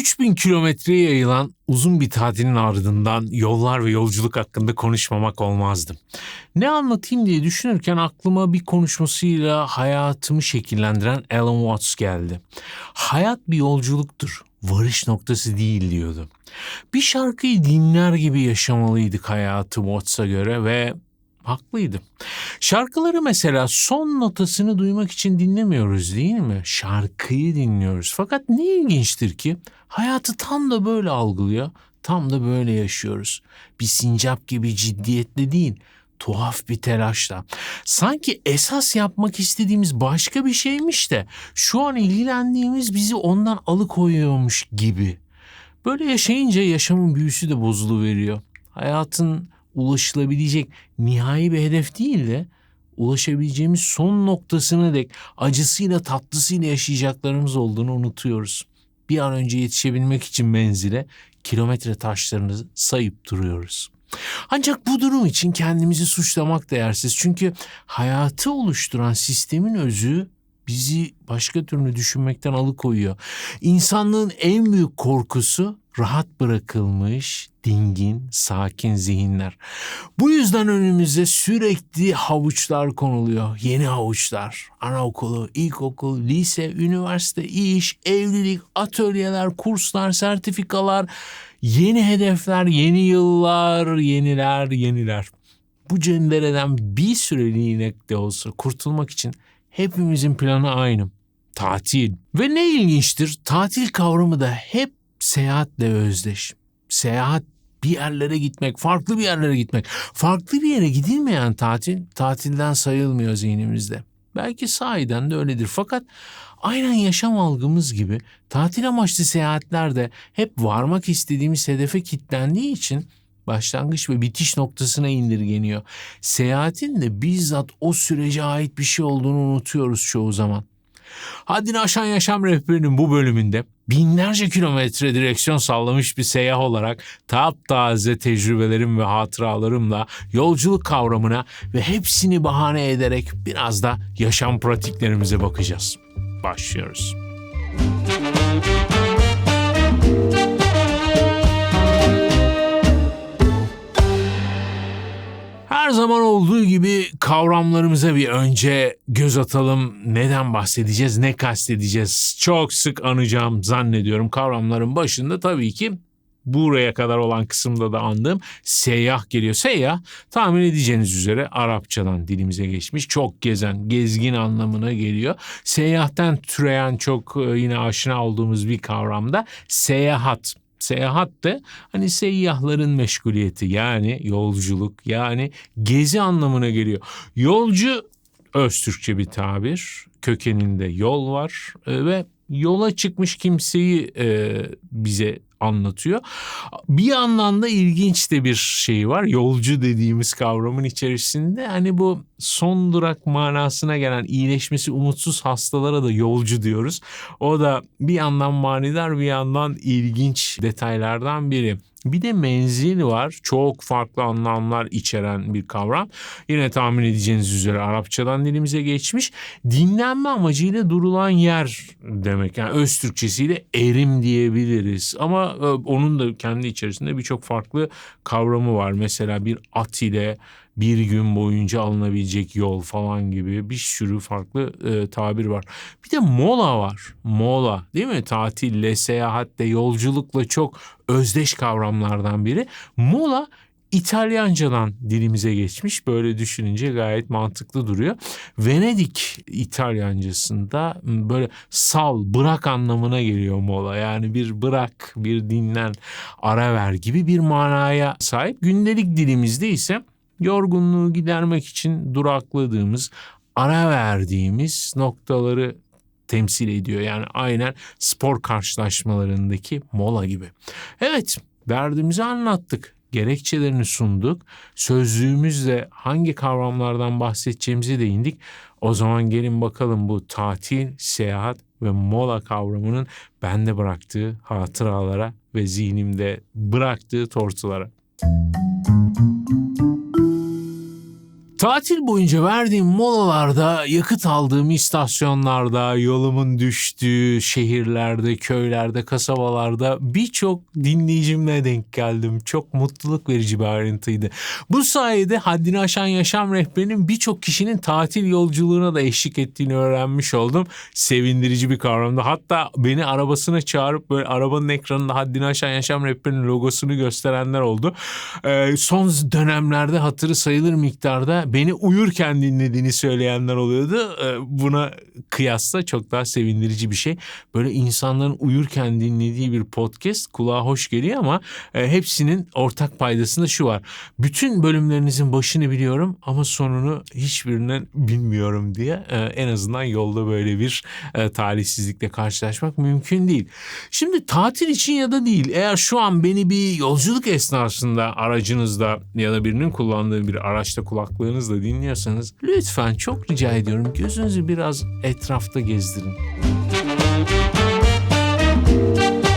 3000 kilometreye yayılan uzun bir tatilin ardından yollar ve yolculuk hakkında konuşmamak olmazdı. Ne anlatayım diye düşünürken aklıma bir konuşmasıyla hayatımı şekillendiren Alan Watts geldi. Hayat bir yolculuktur, varış noktası değil diyordu. Bir şarkıyı dinler gibi yaşamalıydık hayatı Watts'a göre ve haklıydı. Şarkıları mesela son notasını duymak için dinlemiyoruz değil mi? Şarkıyı dinliyoruz. Fakat ne ilginçtir ki hayatı tam da böyle algılıyor, tam da böyle yaşıyoruz. Bir sincap gibi ciddiyetle değil, tuhaf bir telaşla. Sanki esas yapmak istediğimiz başka bir şeymiş de şu an ilgilendiğimiz bizi ondan alıkoyuyormuş gibi. Böyle yaşayınca yaşamın büyüsü de bozuluveriyor. Hayatın ulaşılabilecek nihai bir hedef değil de ulaşabileceğimiz son noktasına dek acısıyla tatlısıyla yaşayacaklarımız olduğunu unutuyoruz. Bir an önce yetişebilmek için menzile kilometre taşlarını sayıp duruyoruz. Ancak bu durum için kendimizi suçlamak değersiz. Çünkü hayatı oluşturan sistemin özü bizi başka türlü düşünmekten alıkoyuyor. İnsanlığın en büyük korkusu rahat bırakılmış, dingin, sakin zihinler. Bu yüzden önümüze sürekli havuçlar konuluyor. Yeni havuçlar. Anaokulu, ilkokul, lise, üniversite, iş, evlilik, atölyeler, kurslar, sertifikalar, yeni hedefler, yeni yıllar, yeniler, yeniler. Bu cendereden bir süreliğine de olsa kurtulmak için hepimizin planı aynı. Tatil. Ve ne ilginçtir tatil kavramı da hep seyahatle özdeş. Seyahat bir yerlere gitmek, farklı bir yerlere gitmek. Farklı bir yere gidilmeyen tatil, tatilden sayılmıyor zihnimizde. Belki sahiden de öyledir. Fakat aynen yaşam algımız gibi tatil amaçlı seyahatler de hep varmak istediğimiz hedefe kilitlendiği için başlangıç ve bitiş noktasına indirgeniyor. Seyahatin de bizzat o sürece ait bir şey olduğunu unutuyoruz çoğu zaman. Haddini aşan yaşam rehberinin bu bölümünde binlerce kilometre direksiyon sallamış bir seyyah olarak taptaze tecrübelerim ve hatıralarımla yolculuk kavramına ve hepsini bahane ederek biraz da yaşam pratiklerimize bakacağız. Başlıyoruz. Her zaman olduğu gibi kavramlarımıza bir önce göz atalım. Neden bahsedeceğiz, ne kastedeceğiz? Çok sık anacağım zannediyorum kavramların başında tabii ki buraya kadar olan kısımda da andığım seyyah geliyor. Seyyah tahmin edeceğiniz üzere Arapçadan dilimize geçmiş. Çok gezen, gezgin anlamına geliyor. Seyyahten türeyen çok e, yine aşina olduğumuz bir kavramda seyahat. Seyahat de hani seyyahların meşguliyeti yani yolculuk yani gezi anlamına geliyor. Yolcu öz Türkçe bir tabir. Kökeninde yol var e, ve yola çıkmış kimseyi e, bize anlatıyor. Bir yandan da ilginç de bir şey var. Yolcu dediğimiz kavramın içerisinde hani bu son durak manasına gelen iyileşmesi umutsuz hastalara da yolcu diyoruz. O da bir yandan manidar bir yandan ilginç detaylardan biri. Bir de menzil var. Çok farklı anlamlar içeren bir kavram. Yine tahmin edeceğiniz üzere Arapçadan dilimize geçmiş. Dinlenme amacıyla durulan yer demek. Yani öz Türkçesiyle erim diyebiliriz. Ama e, onun da kendi içerisinde birçok farklı kavramı var. Mesela bir at ile bir gün boyunca alınabilecek yol falan gibi bir sürü farklı e, tabir var. Bir de mola var. Mola değil mi? Tatille, seyahatle, yolculukla çok özdeş kavramlardan biri. Mola İtalyancadan dilimize geçmiş. Böyle düşününce gayet mantıklı duruyor. Venedik İtalyancasında böyle sal, bırak anlamına geliyor mola. Yani bir bırak, bir dinlen, ara ver gibi bir manaya sahip. Gündelik dilimizde ise yorgunluğu gidermek için durakladığımız, ara verdiğimiz noktaları temsil ediyor. Yani aynen spor karşılaşmalarındaki mola gibi. Evet, derdimizi anlattık gerekçelerini sunduk. Sözlüğümüzle hangi kavramlardan bahsedeceğimizi değindik. O zaman gelin bakalım bu tatil, seyahat ve mola kavramının bende bıraktığı hatıralara ve zihnimde bıraktığı tortulara. Tatil boyunca verdiğim molalarda, yakıt aldığım istasyonlarda, yolumun düştüğü şehirlerde, köylerde, kasabalarda birçok dinleyicimle denk geldim. Çok mutluluk verici bir ayrıntıydı. Bu sayede haddini aşan yaşam rehberinin birçok kişinin tatil yolculuğuna da eşlik ettiğini öğrenmiş oldum. Sevindirici bir kavramdı. Hatta beni arabasına çağırıp böyle arabanın ekranında haddini aşan yaşam rehberinin logosunu gösterenler oldu. Ee, son dönemlerde hatırı sayılır miktarda beni uyurken dinlediğini söyleyenler oluyordu. Ee, buna kıyasla çok daha sevindirici bir şey. Böyle insanların uyurken dinlediği bir podcast kulağa hoş geliyor ama e, hepsinin ortak paydasında şu var. Bütün bölümlerinizin başını biliyorum ama sonunu hiçbirinden bilmiyorum diye e, en azından yolda böyle bir e, talihsizlikle karşılaşmak mümkün değil. Şimdi tatil için ya da değil eğer şu an beni bir yolculuk esnasında aracınızda ya da birinin kullandığı bir araçta kulaklarınızla dinliyorsanız lütfen çok rica ediyorum gözünüzü biraz etrafta gezdirin. Müzik